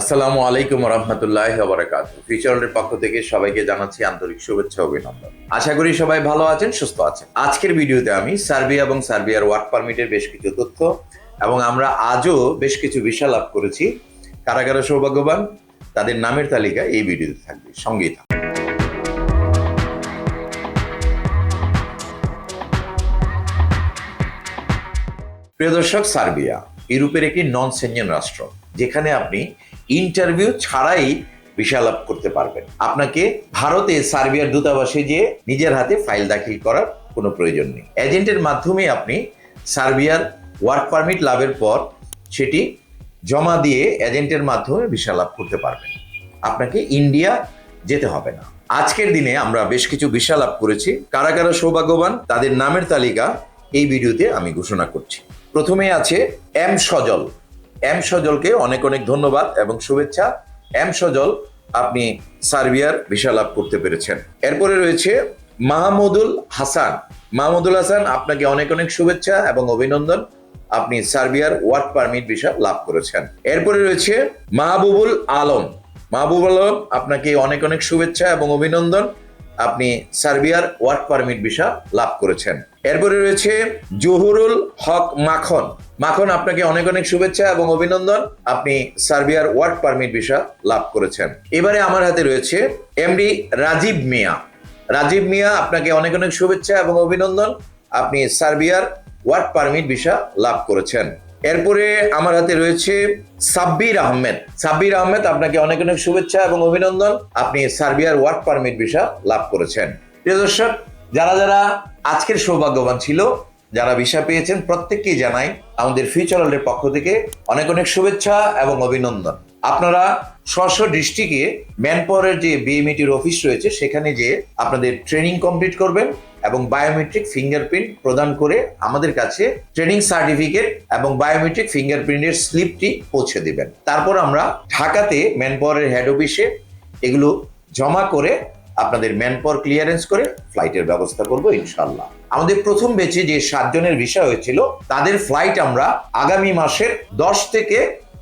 আসসালামু আলাইকুম রহমতুল্লাহ বারাকাত ফিচারের পক্ষ থেকে সবাইকে জানাচ্ছি আন্তরিক শুভেচ্ছা অভিনন্দন। আশা করি সবাই ভালো আছেন, সুস্থ আছেন। আজকের ভিডিওতে আমি সার্বিয়া এবং সার্বিয়ার ওয়ার্ক পারমিটের বেশ কিছু তথ্য এবং আমরা আজও বেশ কিছু বিষয় লাভ করেছি। কারা কারা সৌভাগ্যবান, তাদের নামের তালিকা এই ভিডিওতে থাকবে। সঙ্গেই থাকবে প্রিয় দর্শক, সার্বিয়া ইউরোপের একটি নন সেঞ্জেন রাষ্ট্র, যেখানে আপনি ইন্টারভিউ ছাড়াই ভিসা লাভ করতে পারবেন। আপনাকে ভারতে সার্বিয়ার দূতাবাসে গিয়ে নিজের হাতে ফাইল দাখিল করার কোনো প্রয়োজন নেই। এজেন্টের মাধ্যমে আপনি সার্বিয়ার ওয়ার্ক পারমিট লাভের পর সেটি জমা দিয়ে এজেন্টের মাধ্যমে ভিসা লাভ করতে পারবেন। আপনাকে ইন্ডিয়া যেতে হবে না। আজকের দিনে আমরা বেশ কিছু ভিসা লাভ করেছি। কারা কারা সৌভাগ্যবান, তাদের নামের তালিকা এই ভিডিওতে আমি ঘোষণা করছি। প্রথমে আছে এম সজল। এম সজলকে অনেক অনেক ধন্যবাদ এবং শুভেচ্ছা। এম সজল, আপনি সার্বিয়ার ভিসা লাভ করতে পেরেছেন। এরপরে রয়েছে মাহমুদুল হাসান। মাহমুদুল হাসান, আপনাকে অনেক অনেক শুভেচ্ছা এবং অভিনন্দন। আপনি সার্বিয়ার ওয়ার্ক পারমিট ভিসা লাভ করেছেন। এরপরে রয়েছে মাহবুবুল আলম। মাহবুব আলম, আপনাকে অনেক অনেক শুভেচ্ছা এবং অভিনন্দন। আপনি সার্বিয়ার ওয়ার্ক পারমিট ভিসা লাভ করেছেন। এরপরে রয়েছে জহুরুল হক মাখন। মাখন, আপনাকে অনেক অনেক শুভেচ্ছা এবং অভিনন্দন। আপনি সার্বিয়ার ওয়ার্ক পারমিট ভিসা লাভ করেছেন। এবারে আমার হাতে রয়েছে এমডি রাজীব মিয়া। রাজীব মিয়া, আপনাকে অনেক অনেক শুভেচ্ছা এবং অভিনন্দন। আপনি সার্বিয়ার ওয়ার্ক পারমিট ভিসা লাভ করেছেন। এরপরে আমার হাতে রয়েছে সাব্বির আহমেদ। সাব্বির আহমেদ, আপনাকে অনেক অনেক শুভেচ্ছা এবং অভিনন্দন। আপনি সার্বিয়ার ওয়ার্ক পারমিট ভিসা লাভ করেছেন। প্রিয় দর্শক, যারা যারা আজকের সৌভাগ্যবান ছিল, যারা ভিসা পেয়েছেন, প্রত্যেককেই জানাই আমাদের ফিউচার হলের পক্ষ থেকে অনেক অনেক শুভেচ্ছা এবং অভিনন্দন। আপনারা স্ব ডিস্ট্রিক্টে ম্যানপাওয়ারের যে বিএমইটির অফিস রয়েছে, সেখানে যে আপনাদের ট্রেনিং কমপ্লিট করবেন। এবং বায়োমেট্রিক ফিঙ্গারপ্রিন্ট প্রদান করে আমাদের কাছে ট্রেনিং সার্টিফিকেট এবং বায়োমেট্রিক ফিঙ্গারপ্রিন্টের স্লিপটি পৌঁছে দিবেন। তারপর আমরা ঢাকাতে ম্যানপাওয়ারের হেড অফিসে এগুলো জমা করে আপনাদের ম্যানপাওয়ার ক্লিয়ারেন্স করে ফ্লাইটের ব্যবস্থা করব ইনশাল্লাহ আমাদের প্রথম বেচে যে সাতজনের বিষয় হয়েছিল, তাদের ফ্লাইট আমরা আগামী মাসের দশ থেকে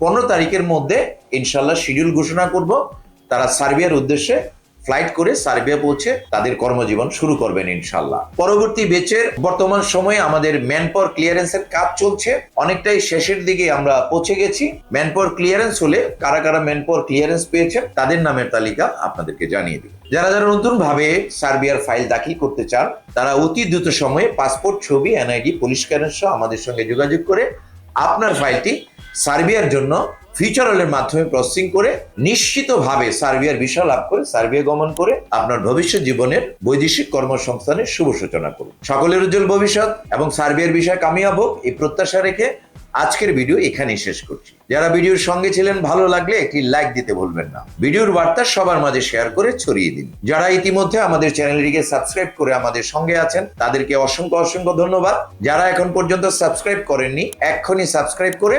পনেরো তারিখের মধ্যে ইনশাল্লাহ শিডিউল ঘোষণা করব। তারা সার্বিয়ার উদ্দেশ্যে ফ্লাইট করে সার্বিয়া পৌঁছে তাদের কর্মজীবন শুরু করবেন ইনশাল্লাহ পরবর্তী বেচের বর্তমান সময়ে আমাদের ম্যানপাওয়ার ক্লিয়ারেন্সের কাজ চলছে। অনেকটাই শেষের দিকে আমরা পৌঁছে গেছি। ম্যানপাওয়ার ক্লিয়ারেন্স হলে কারা কারা ম্যানপাওয়ার ক্লিয়ারেন্স পেয়েছেন তাদের নামের তালিকা আপনাদেরকে জানিয়ে দিই যারা যারা নতুন ভাবে সার্বিয়ার ফাইল দাখিল করতে চান, তারা অতি দ্রুত সময়ে পাসপোর্ট, ছবি, এনআইডি, পুলিশ সহ আমাদের সঙ্গে যোগাযোগ করে আপনার ফাইলটি সার্বিয়ার জন্য ফিউচার হলের মাধ্যমে প্রসেসিং করে নিশ্চিতভাবে সার্বিয়ার বিষয় লাভ করে সার্বিয়া গমন করে আপনার ভবিষ্যৎ জীবনের বৈদেশিক কর্মসংস্থানের শুভ সূচনা করুন। সকলের উজ্জ্বল ভবিষ্যৎ এবং সার্বিয়ার বিষয় কামিয়াব হোক এই প্রত্যাশা রেখে আজকের ভিডিও এখানেই শেষ করছি। যারা ভিডিওর সঙ্গে ছিলেন, ভালো লাগলে একটি লাইক দিতে ভুলবেন না। ভিডিওর বার্তা সবার মাঝে শেয়ার করে ছড়িয়ে দিন। যারা ইতিমধ্যে আমাদের চ্যানেলটিকে সাবস্ক্রাইব করে আমাদের সঙ্গে আছেন, তাদেরকে অসংখ্য অসংখ্য ধন্যবাদ। যারা এখন পর্যন্ত সাবস্ক্রাইব করেননি, এক্ষুনি সাবস্ক্রাইব করে